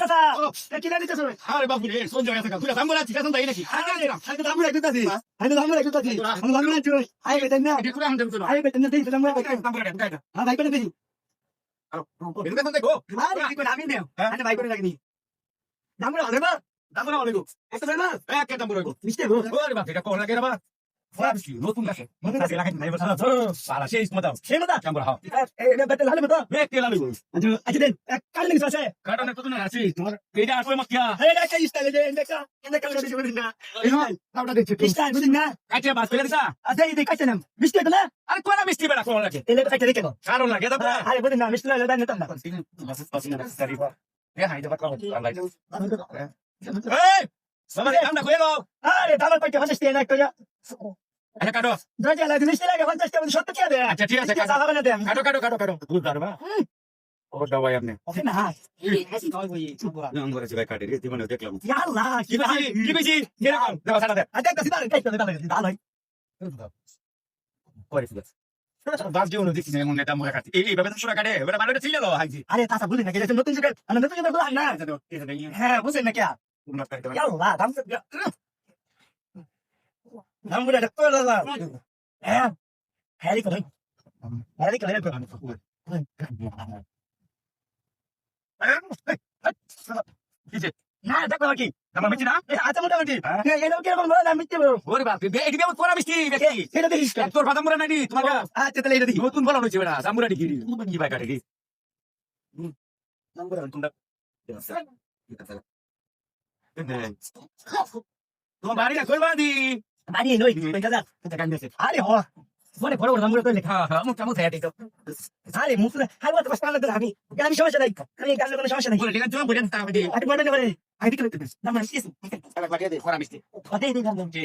চাচা কিনা দিতেছ আরে বাবু রে কোন জায়গা থেকে তুই দাম বলা ঠিক আছে তাই নাকি আমি তো দাম রাখতেছি আমি তো দাম রাখতেছি আমি দাম রাখছি আই বেতন না এটা করে আনতে তো আই বেতন না দেই দাম রাখছি দাম করে কাইটা ভাই করে দেখি এটা কথা দেখো আরে কি করে আমি দেও আরে ভাই করে রাখনি দাম রাখলে বা দাম করে অনেক এত না এক কে দাম করে মিষ্টি গো ওরে বাপ এটা কোন লাগে রে বা ফাবছি নতুন গাছে নতুন গাছে লাগাই নাই বসা সারা সেই মত সে মত দাম করে হাও এই বেতন হলে মত এক কে লাগবে আচ্ছা আচ্ছা দেন কাল নিস আছে কারণে তো তুমি আছি তোমার এইটা আসবে মত কিয়া এই দেখা স্টাইল দে দেখা এনে কাল দিছি বলিস না এই দামটা দেখছি স্টাইল বুঝিস না কাছে বাস ফেলে দিছা আচ্ছা এই দেখাইছ না মিষ্টি তো না আরে কোন মিষ্টি বেড়া কোন লাগে এলে দেখাইতে দেখো কারণ লাগে দাদা আরে বুঝিস না মিষ্টি লাগে দান নিতাম না আরে আচ্ছা কাটো দরজা লাগে মিষ্টি লাগে পঞ্চাশ টাকা সত্তর টাকা দেয় আচ্ছা ঠিক আছে কাটো সাহাবা না দেয় কাটো কাটো কাটো কাটো দুধ দারবা ও দাওয়াই আপনি ওকে না নাম করেছে ভাই কাটে জীবনে দেখলাম ইয়াল্লাহ কি বেশি কি বেশি এরকম দাও সারা দে আচ্ছা একটা সিদার কাইতে দালাল দালাল করেছিল বাস জীবন দেখছি এমন নেতা মুখে কাটে এই এইভাবে সুরা কাটে এবারে মানুষ ছিল হাইজি আরে তাসা বুঝিস না কি নতুন যুগের নতুন যুগের না হ্যাঁ বুঝেন না কি ইয়াল্লাহ দাম নাকি তোমার আচ্ছা তাহলে এটা দেখি নতুন বলা হয়েছে বেড়া জামুরা ডিগি কি ভাই কাটে কি তোমার বাড়িটা কই বাড়ি বাড়ি নই দাদা আরে হ। মনে বড় বড় করে লেখা হ্যাঁ হ্যাঁ মুখ মুখ থাকে তো আরে মুখ হাই মত পাস পালা আমি আমি সমস্যা নাই। আমি গাছের কোনো সমস্যা নাই। বলে ঠিক আছে বলে তার মধ্যে আরে বড় নেবে আই দিকে দাম না কিস তাহলে বাকি দে পড়া মিষ্টি। আদে দিন দাম জি।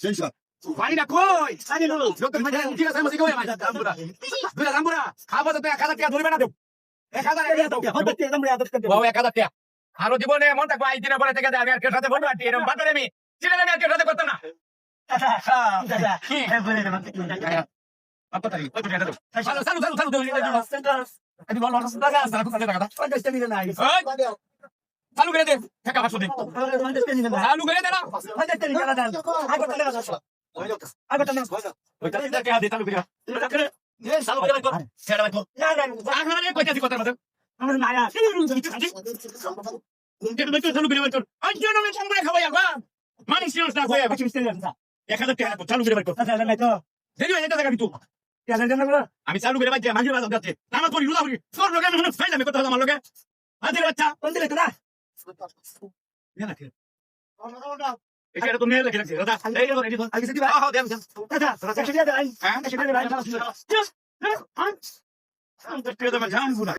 কেউ সাথে বলব আন্টি এরকম বাদ আমি চিনে আমি আর কেউ সাথে করতাম না আপা তাই ওই টাকা দাও সালু সালু সালু সালু দাও আমি বল বল টাকা সালু সালু টাকা দাও সালু করে দে টাকা পাঁচশো দে সালু করে দে না ওই টাকা টাকা দে সালু করে এ সালু করে কর ছেড়ে বাইতো আখানে কইতাছি কথা মত উনকে তো চালু করে বাইতো আজ জন আমি খাওয়াই আগা মানুষ সিরিয়াস না টাকা চালু করে দেরি হয়ে যেতে কিন্তু আমি চালু করে বাইতে মাঝে মাঝে যাচ্ছে আমার পরি রুদা পরি তোর লগে আমি ফাইল কথা আমার লগে আজের বাচ্চা এটা তো মেয়ে লেগে রাখছে দাদা এই রে রেডি হ্যাঁ হ্যাঁ দেন হ্যাঁ আমি তো জানব না